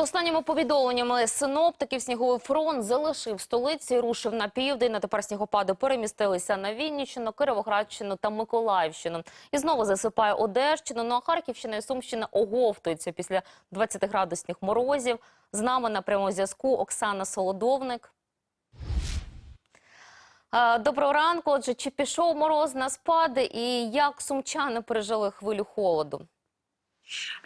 За останніми повідомленнями синоптиків, сніговий фронт залишив столиці, рушив на південь. На тепер снігопади перемістилися на Вінниччину, Кировоградщину та Миколаївщину. І знову засипає Одещину. Ну а Харківщина і Сумщина оговтуються після 20-градусних морозів. З нами на прямому зв'язку Оксана Солодовник. Доброго ранку. Отже, чи пішов мороз на спади і як сумчани пережили хвилю холоду?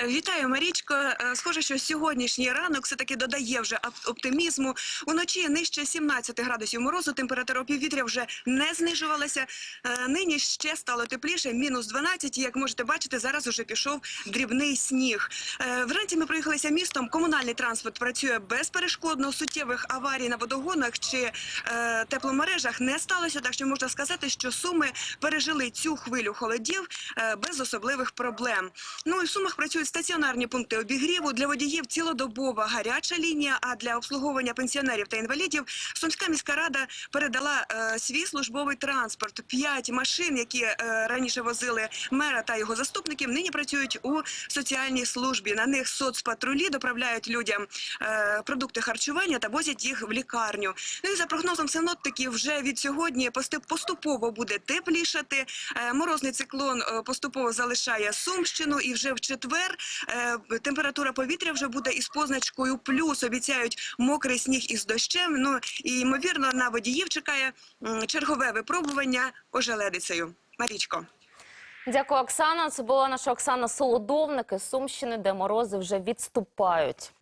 Вітаю, Марічко. Е, Схоже, що сьогоднішній ранок все таки додає вже оп- оптимізму. Уночі нижче 17 градусів морозу. Температура повітря вже не знижувалася. Е, Нині ще стало тепліше, мінус 12. І, Як можете бачити, зараз уже пішов дрібний сніг. Е, Вранці ми проїхалися містом. Комунальний транспорт працює безперешкодно. Суттєвих аварій на водогонах чи е, тепломережах не сталося. Так що можна сказати, що суми пережили цю хвилю холодів е, без особливих проблем. Ну і в Сумах працюють стаціонарні пункти обігріву. Для водіїв цілодобова гаряча лінія. А для обслуговування пенсіонерів та інвалідів Сумська міська рада передала е, свій службовий транспорт. П'ять машин, які е, раніше возили мера та його заступників, нині працюють у соціальній службі. На них соцпатрулі доправляють людям е, продукти харчування та возять їх в лікарню. Ну і за прогнозом синоптиків, вже від сьогодні поступово буде теплішати. Е, Морозний циклон е, поступово залишає Сумщину, і вже в четвер е, температура повітря вже буде із позначкою плюс. Обіцяють мокрий сніг із дощем. Ну і ймовірно на водіїв чекає чергове випробування ожеледицею. Марічко. Дякую, Оксана. Це була наша Оксана Солодовник із Сумщини, де морози вже відступають.